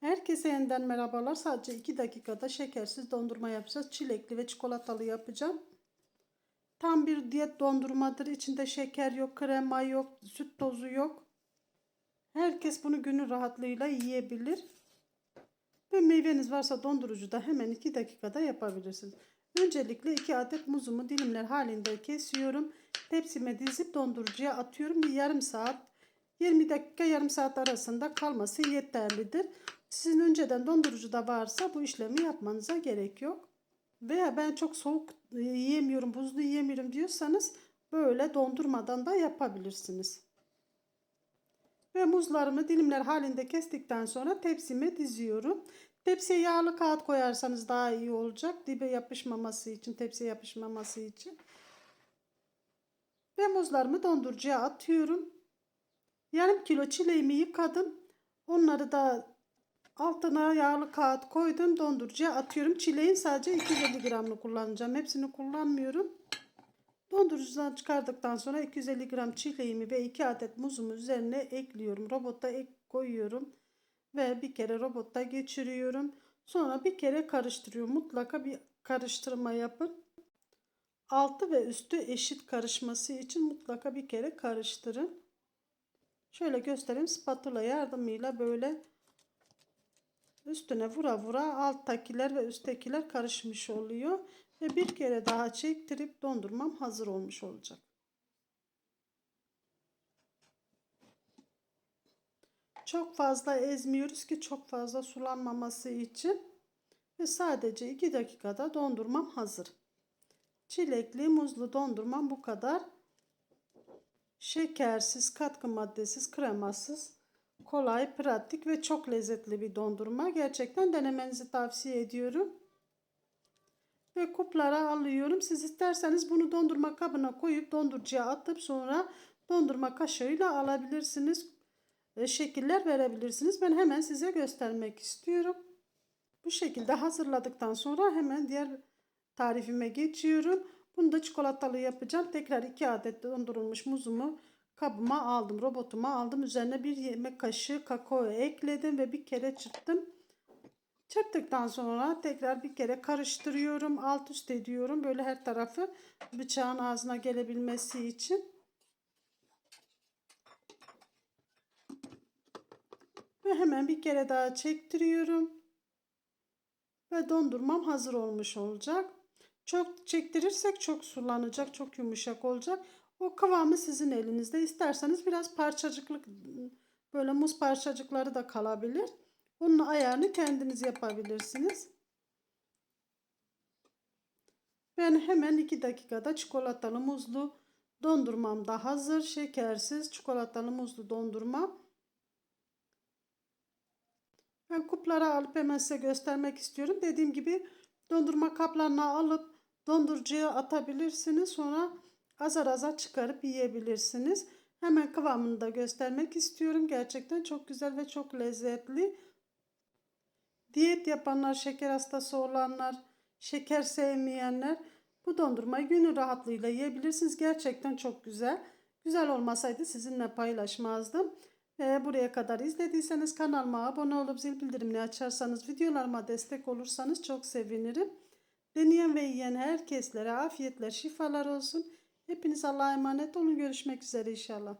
Herkese yeniden merhabalar. Sadece 2 dakikada şekersiz dondurma yapacağız. Çilekli ve çikolatalı yapacağım. Tam bir diyet dondurmadır. İçinde şeker yok, krema yok, süt tozu yok. Herkes bunu günü rahatlığıyla yiyebilir. Ve meyveniz varsa dondurucuda hemen 2 dakikada yapabilirsiniz. Öncelikle 2 adet muzumu dilimler halinde kesiyorum. Tepsime dizip dondurucuya atıyorum. Bir yarım saat 20 dakika yarım saat arasında kalması yeterlidir. Sizin önceden dondurucuda varsa bu işlemi yapmanıza gerek yok. Veya ben çok soğuk yiyemiyorum, buzlu yiyemiyorum diyorsanız böyle dondurmadan da yapabilirsiniz. Ve muzlarımı dilimler halinde kestikten sonra tepsime diziyorum. Tepsiye yağlı kağıt koyarsanız daha iyi olacak. Dibe yapışmaması için, tepsiye yapışmaması için. Ve muzlarımı dondurucuya atıyorum. Yarım kilo çileğimi yıkadım. Onları da altına yağlı kağıt koydum. Dondurucuya atıyorum. Çileğin sadece 250 gramını kullanacağım. Hepsini kullanmıyorum. Dondurucudan çıkardıktan sonra 250 gram çileğimi ve 2 adet muzumu üzerine ekliyorum. Robotta ek koyuyorum. Ve bir kere robotta geçiriyorum. Sonra bir kere karıştırıyorum. Mutlaka bir karıştırma yapın. Altı ve üstü eşit karışması için mutlaka bir kere karıştırın. Şöyle göstereyim. Spatula yardımıyla böyle üstüne vura vura alttakiler ve üsttekiler karışmış oluyor. Ve bir kere daha çektirip dondurmam hazır olmuş olacak. Çok fazla ezmiyoruz ki çok fazla sulanmaması için. Ve sadece 2 dakikada dondurmam hazır. Çilekli muzlu dondurmam bu kadar. Şekersiz, katkı maddesiz, kremasız, kolay, pratik ve çok lezzetli bir dondurma. Gerçekten denemenizi tavsiye ediyorum. Ve kuplara alıyorum. Siz isterseniz bunu dondurma kabına koyup dondurucuya atıp sonra dondurma kaşığıyla alabilirsiniz. Şekiller verebilirsiniz. Ben hemen size göstermek istiyorum. Bu şekilde hazırladıktan sonra hemen diğer tarifime geçiyorum. Bunu da çikolatalı yapacağım. Tekrar 2 adet dondurulmuş muzumu kabıma aldım. Robotuma aldım. Üzerine bir yemek kaşığı kakao ekledim ve bir kere çırptım. Çırptıktan sonra tekrar bir kere karıştırıyorum. Alt üst ediyorum. Böyle her tarafı bıçağın ağzına gelebilmesi için. Ve hemen bir kere daha çektiriyorum. Ve dondurmam hazır olmuş olacak. Çok çektirirsek çok sulanacak, çok yumuşak olacak. O kıvamı sizin elinizde. İsterseniz biraz parçacıklık böyle muz parçacıkları da kalabilir. Bunun ayarını kendiniz yapabilirsiniz. Ben hemen 2 dakikada çikolatalı muzlu dondurmam da hazır. Şekersiz çikolatalı muzlu dondurma. Ben kuplara alıp hemen size göstermek istiyorum. Dediğim gibi dondurma kaplarına alıp dondurucuya atabilirsiniz. Sonra azar azar çıkarıp yiyebilirsiniz. Hemen kıvamını da göstermek istiyorum. Gerçekten çok güzel ve çok lezzetli. Diyet yapanlar, şeker hastası olanlar, şeker sevmeyenler bu dondurmayı günü rahatlığıyla yiyebilirsiniz. Gerçekten çok güzel. Güzel olmasaydı sizinle paylaşmazdım. Ve buraya kadar izlediyseniz kanalıma abone olup zil bildirimini açarsanız videolarıma destek olursanız çok sevinirim. Deneyen ve yiyen herkeslere afiyetler, şifalar olsun. Hepiniz Allah'a emanet olun. Görüşmek üzere inşallah.